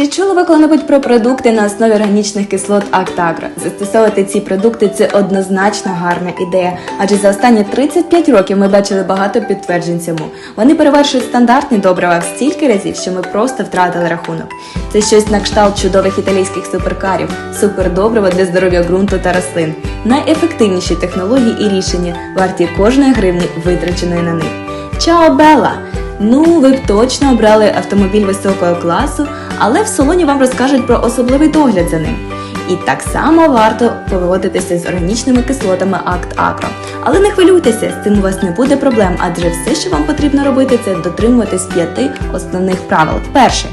Чи чули ви коли-небудь про продукти на основі органічних кислот Актагро? Застосовувати ці продукти це однозначно гарна ідея, адже за останні 35 років ми бачили багато підтверджень цьому. Вони перевершують стандартні добрива в стільки разів, що ми просто втратили рахунок. Це щось на кшталт чудових італійських суперкарів, супердобрива для здоров'я ґрунту та рослин, найефективніші технології і рішення, варті кожної гривні, витраченої на них. Чао, Белла! Ну, ви б точно обрали автомобіль високого класу, але в салоні вам розкажуть про особливий догляд за ним. І так само варто поводитися з органічними кислотами Акт Агро. Але не хвилюйтеся, з цим у вас не буде проблем, адже все, що вам потрібно робити, це дотримуватись п'яти основних правил. Перше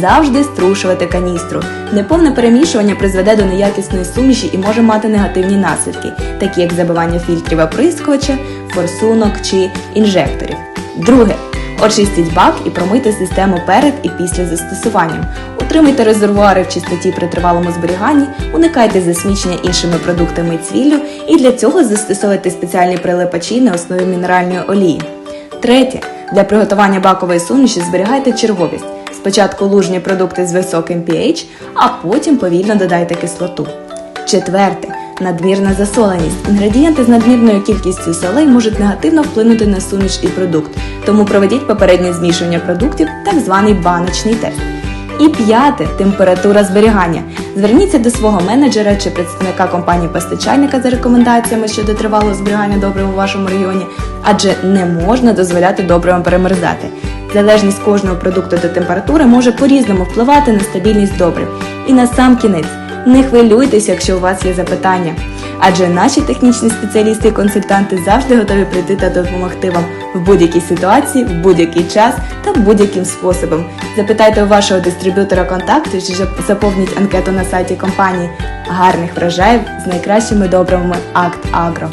завжди струшувати каністру. Неповне перемішування призведе до неякісної суміші і може мати негативні наслідки, такі як забивання фільтрів оприскувача, форсунок чи інжекторів. Друге. Очистіть бак і промийте систему перед і після застосування. Утримуйте резервуари в чистоті при тривалому зберіганні, уникайте засмічення іншими продуктами цвіллю, і для цього застосовуйте спеціальні прилипачі на основі мінеральної олії. Третє. Для приготування бакової суміші зберігайте черговість. Спочатку лужні продукти з високим pH, а потім повільно додайте кислоту. Четверте. Надмірна засоленість. Інгредієнти з надмірною кількістю солей можуть негативно вплинути на суміш і продукт, тому проведіть попереднє змішування продуктів, так званий баночний тест. І п'яте температура зберігання. Зверніться до свого менеджера чи представника компанії постачальника за рекомендаціями щодо тривалого зберігання добрив у вашому регіоні, адже не можна дозволяти добривам перемерзати. Залежність кожного продукту до температури може по-різному впливати на стабільність добрив. І на сам кінець. Не хвилюйтесь, якщо у вас є запитання, адже наші технічні спеціалісти і консультанти завжди готові прийти та допомогти вам в будь-якій ситуації, в будь-який час та будь-яким способом. Запитайте у вашого дистриб'ютора контакту чи заповніть анкету на сайті компанії. Гарних врожаїв з найкращими добривами Акт Агро.